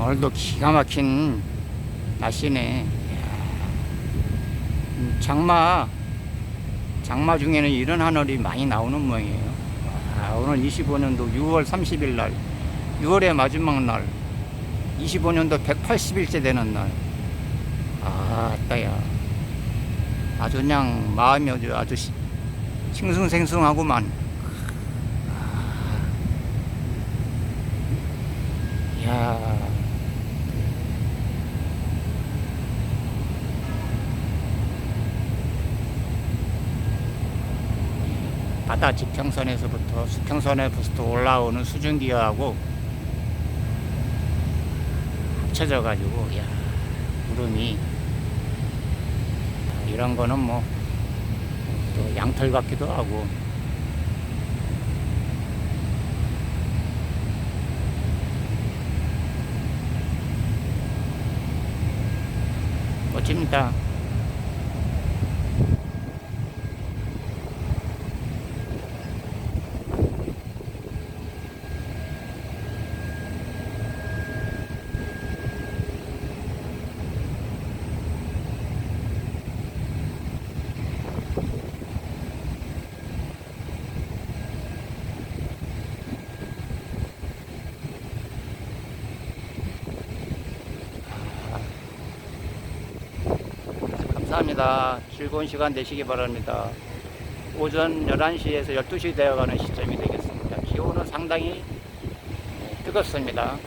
오늘도 기가 막힌 날씨네. 음, 장마, 장마 중에는 이런 하늘이 많이 나오는 모양이에요. 아, 오늘 25년도 6월 30일 날, 6월의 마지막 날, 25년도 180일째 되는 날. 아, 따야. 아주 그냥 마음이 아주, 아주 시- 싱숭생숭하구만. 아. 이야. 바다 지평선에서부터 수평선에부터 올라오는 수증기하고 합쳐져 가지고 야 구름이 아, 이런 거는 뭐 또 양털 같기도 하고 멋집니다. 감사합니다. 즐거운 시간 되시기 바랍니다. 오전 11시에서 12시 되어가는 시점이 되겠습니다. 기온은 상당히 네, 뜨겁습니다.